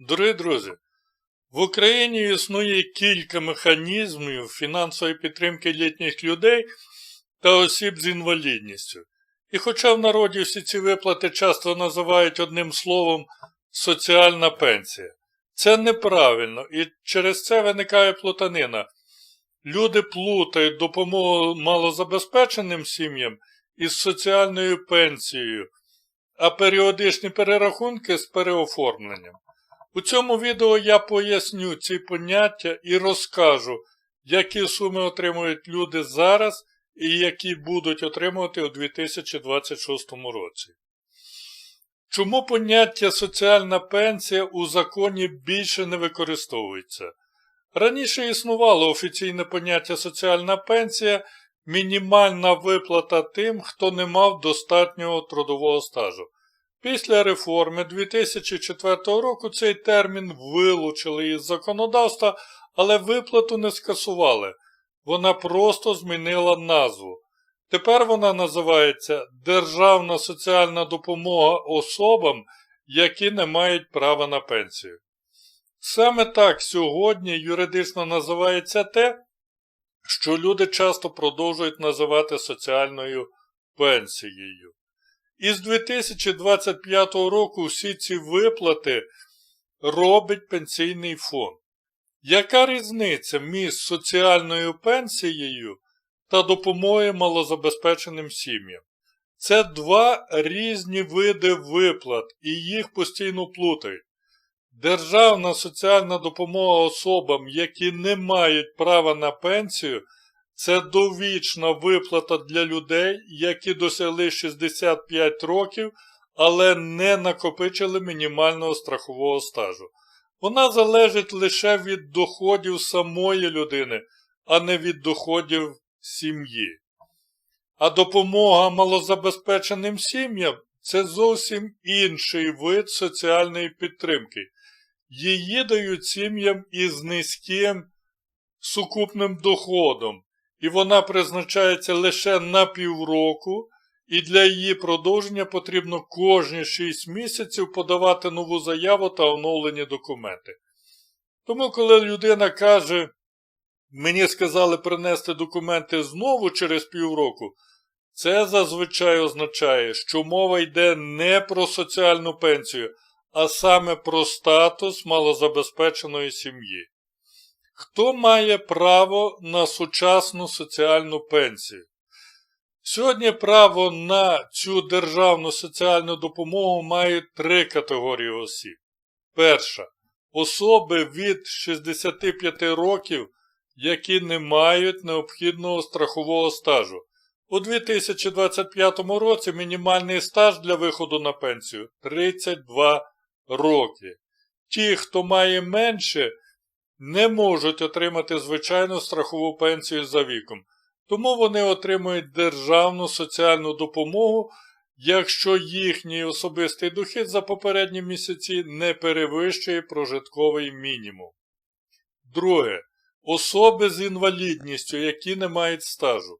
Дорогі друзі, в Україні існує кілька механізмів фінансової підтримки літніх людей та осіб з інвалідністю. І хоча в народі всі ці виплати часто називають одним словом соціальна пенсія, це неправильно і через це виникає плутанина. Люди плутають допомогу малозабезпеченим сім'ям із соціальною пенсією, а періодичні перерахунки з переоформленням. У цьому відео я поясню ці поняття і розкажу, які суми отримують люди зараз і які будуть отримувати у 2026 році. Чому поняття соціальна пенсія у законі більше не використовується? Раніше існувало офіційне поняття соціальна пенсія мінімальна виплата тим, хто не мав достатнього трудового стажу. Після реформи 2004 року цей термін вилучили із законодавства, але виплату не скасували. Вона просто змінила назву. Тепер вона називається Державна соціальна допомога особам, які не мають права на пенсію. Саме так сьогодні юридично називається те, що люди часто продовжують називати соціальною пенсією. Із 2025 року всі ці виплати робить пенсійний фонд. Яка різниця між соціальною пенсією та допомогою малозабезпеченим сім'ям? Це два різні види виплат, і їх постійно плутають. Державна соціальна допомога особам, які не мають права на пенсію, це довічна виплата для людей, які досягли 65 років, але не накопичили мінімального страхового стажу. Вона залежить лише від доходів самої людини, а не від доходів сім'ї. А допомога малозабезпеченим сім'ям це зовсім інший вид соціальної підтримки. Її дають сім'ям із низьким сукупним доходом, і вона призначається лише на півроку, і для її продовження потрібно кожні 6 місяців подавати нову заяву та оновлені документи. Тому, коли людина каже, мені сказали принести документи знову через півроку, це зазвичай означає, що мова йде не про соціальну пенсію, а саме про статус малозабезпеченої сім'ї. Хто має право на сучасну соціальну пенсію? Сьогодні право на цю державну соціальну допомогу мають три категорії осіб. Перша особи від 65 років, які не мають необхідного страхового стажу. У 2025 році мінімальний стаж для виходу на пенсію 32 роки. Ті, хто має менше, не можуть отримати звичайну страхову пенсію за віком, тому вони отримують державну соціальну допомогу, якщо їхній особистий дохід за попередні місяці не перевищує прожитковий мінімум. Друге. Особи з інвалідністю, які не мають стажу.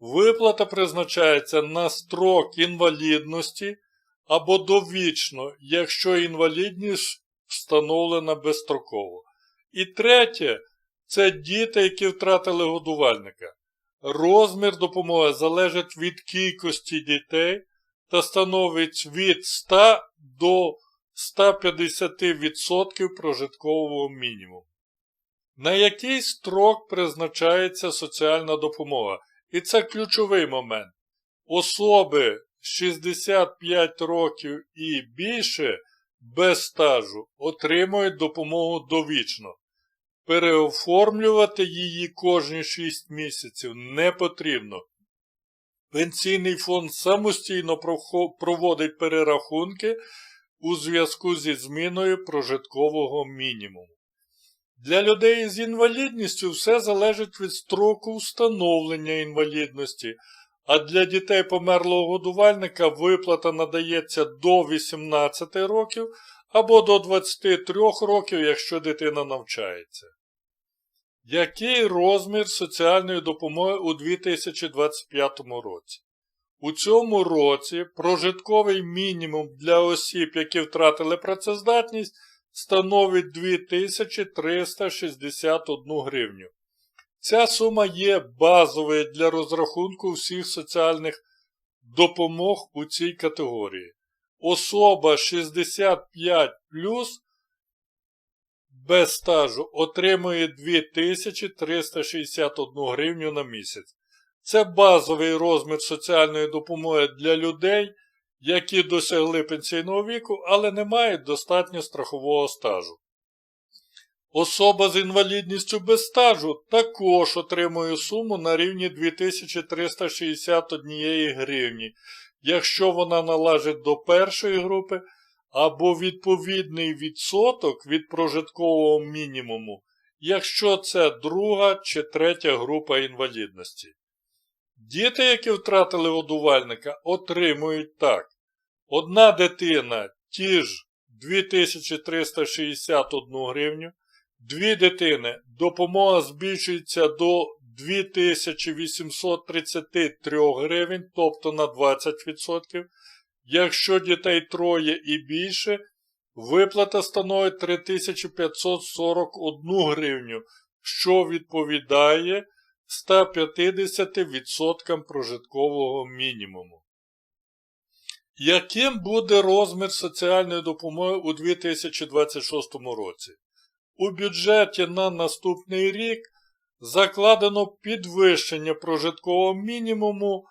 Виплата призначається на строк інвалідності або довічно, якщо інвалідність встановлена безстроково. І третє це діти, які втратили годувальника. Розмір допомоги залежить від кількості дітей та становить від 100 до 150% прожиткового мінімуму. На який строк призначається соціальна допомога? І це ключовий момент. Особи 65 років і більше без стажу отримують допомогу довічно. Переоформлювати її кожні 6 місяців не потрібно. Пенсійний фонд самостійно проводить перерахунки у зв'язку зі зміною прожиткового мінімуму. Для людей з інвалідністю все залежить від строку встановлення інвалідності, а для дітей померлого годувальника виплата надається до 18 років або до 23 років, якщо дитина навчається. Який розмір соціальної допомоги у 2025 році? У цьому році прожитковий мінімум для осіб, які втратили працездатність, становить 2361 гривню. Ця сума є базовою для розрахунку всіх соціальних допомог у цій категорії. Особа 65 без стажу отримує 2361 гривню на місяць. Це базовий розмір соціальної допомоги для людей, які досягли пенсійного віку, але не мають достатньо страхового стажу. Особа з інвалідністю без стажу також отримує суму на рівні 2361 гривні, якщо вона належить до першої групи або відповідний відсоток від прожиткового мінімуму, якщо це друга чи третя група інвалідності. Діти, які втратили годувальника, отримують так. Одна дитина ті ж 2361 гривню, дві дитини допомога збільшується до 2833 гривень, тобто на 20%. Якщо дітей троє і більше, виплата становить 3541 гривню, що відповідає 150% прожиткового мінімуму. Яким буде розмір соціальної допомоги у 2026 році? У бюджеті на наступний рік закладено підвищення прожиткового мінімуму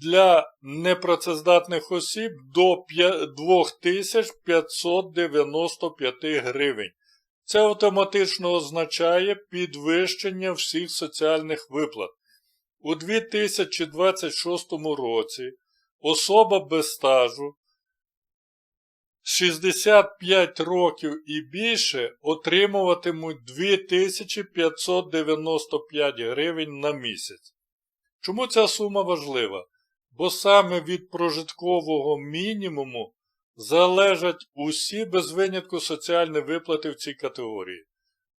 для непрацездатних осіб до 2595 гривень. Це автоматично означає підвищення всіх соціальних виплат. У 2026 році особа без стажу 65 років і більше отримуватимуть 2595 гривень на місяць. Чому ця сума важлива? Бо саме від прожиткового мінімуму залежать усі без винятку соціальні виплати в цій категорії.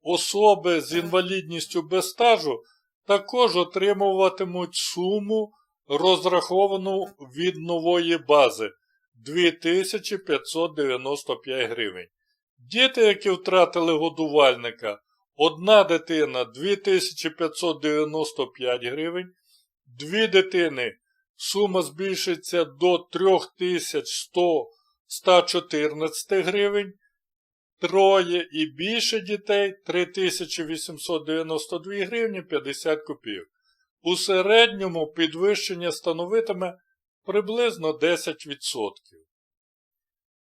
Особи з інвалідністю без стажу також отримуватимуть суму, розраховану від нової бази 2595 гривень. Діти, які втратили годувальника, одна дитина 2595 гривень, дві дитини сума збільшиться до 3114 гривень, троє і більше дітей 3892 гривні 50 копійок. У середньому підвищення становитиме приблизно 10%.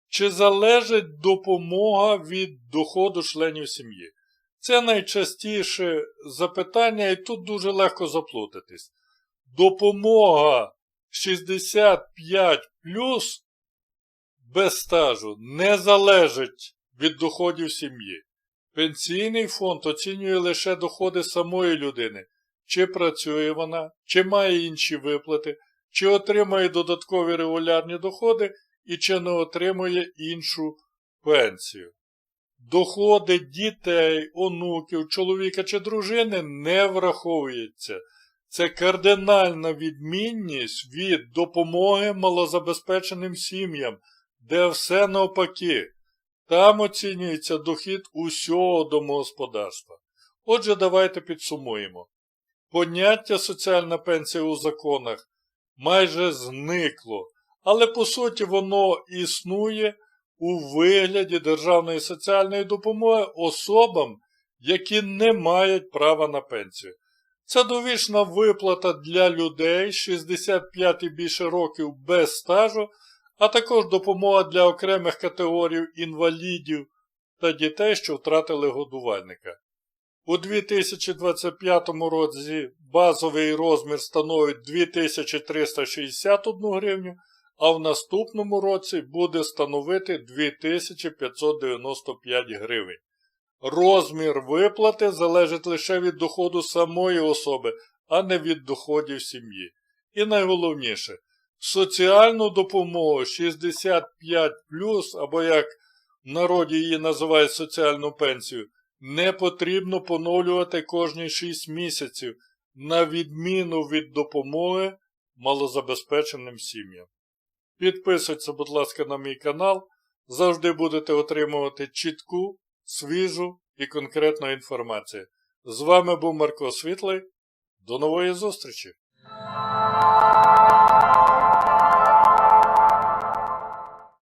Чи залежить допомога від доходу членів сім'ї? Це найчастіше запитання, і тут дуже легко заплутатись. Допомога 65 без стажу не залежить від доходів сім'ї. Пенсійний фонд оцінює лише доходи самої людини, чи працює вона, чи має інші виплати, чи отримує додаткові регулярні доходи і чи не отримує іншу пенсію. Доходи дітей, онуків, чоловіка чи дружини не враховуються. Це кардинальна відмінність від допомоги малозабезпеченим сім'ям, де все навпаки. Там оцінюється дохід усього домогосподарства. Отже, давайте підсумуємо. Поняття соціальна пенсія у законах майже зникло, але по суті воно існує у вигляді державної соціальної допомоги особам, які не мають права на пенсію. Це довічна виплата для людей 65 і більше років без стажу, а також допомога для окремих категорій інвалідів та дітей, що втратили годувальника. У 2025 році базовий розмір становить 2361 гривню, а в наступному році буде становити 2595 гривень. Розмір виплати залежить лише від доходу самої особи, а не від доходів сім'ї. І найголовніше, соціальну допомогу 65 або як в народі її називають соціальну пенсію, не потрібно поновлювати кожні 6 місяців, на відміну від допомоги малозабезпеченим сім'ям. Підписуйтесь, будь ласка, на мій канал. завжди будете отримувати чітку, свіжу і конкретну інформацію. З вами був Марко Світлий. До нової зустрічі!